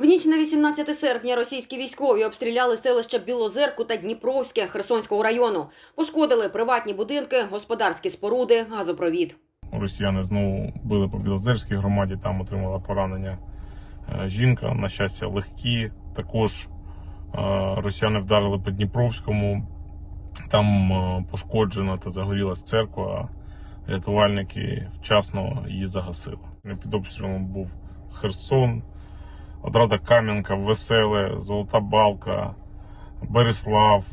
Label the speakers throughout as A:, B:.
A: В ніч на 18 серпня російські військові обстріляли селища Білозерку та Дніпровське Херсонського району. Пошкодили приватні будинки, господарські споруди, газопровід.
B: Росіяни знову били по Білозерській громаді, там отримала поранення е, жінка, на щастя, легкі. Також е, росіяни вдарили по Дніпровському, там е, пошкоджена та загорілась церква. Рятувальники вчасно її загасили. Під обстрілом був Херсон, Одрада Кам'янка, Веселе, Золота Балка, Береслав.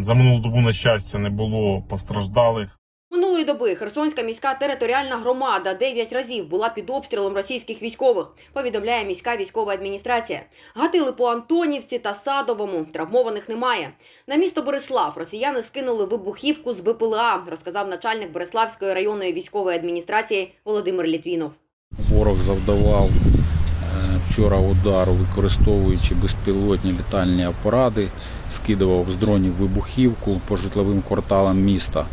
B: За минулу добу, на щастя, не було постраждалих.
A: Минулої доби Херсонська міська територіальна громада дев'ять разів була під обстрілом російських військових. Повідомляє міська військова адміністрація. Гатили по Антонівці та Садовому. Травмованих немає. На місто Борислав росіяни скинули вибухівку з БПЛА, розказав начальник Бориславської районної військової адміністрації Володимир Літвінов.
C: Ворог завдавав вчора удару, використовуючи безпілотні літальні апарати, скидував з дронів вибухівку по житловим кварталам міста.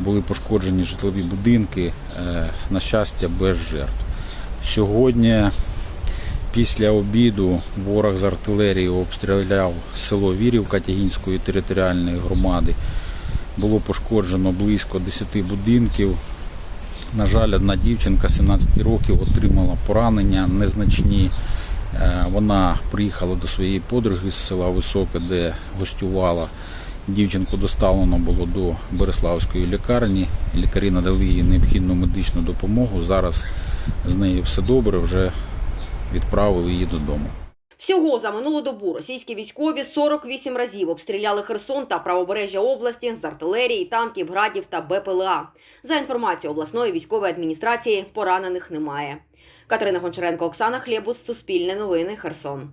C: Були пошкоджені житлові будинки, е, на щастя, без жертв. Сьогодні, після обіду, ворог з артилерії обстріляв село Вірівка Тягінської територіальної громади. Було пошкоджено близько 10 будинків, на жаль, одна дівчинка 17 років отримала поранення незначні. Е, Вона приїхала до своєї подруги з села Високе, де гостювала. Дівчинку доставлено було до Береславської лікарні. Лікарі надали їй необхідну медичну допомогу. Зараз з нею все добре, вже відправили її додому.
A: Всього за минулу добу російські військові 48 разів обстріляли Херсон та правобережжя області з артилерії, танків, градів та БПЛА. За інформацією обласної військової адміністрації, поранених немає. Катерина Гончаренко, Оксана Хлєбус, Суспільне новини, Херсон.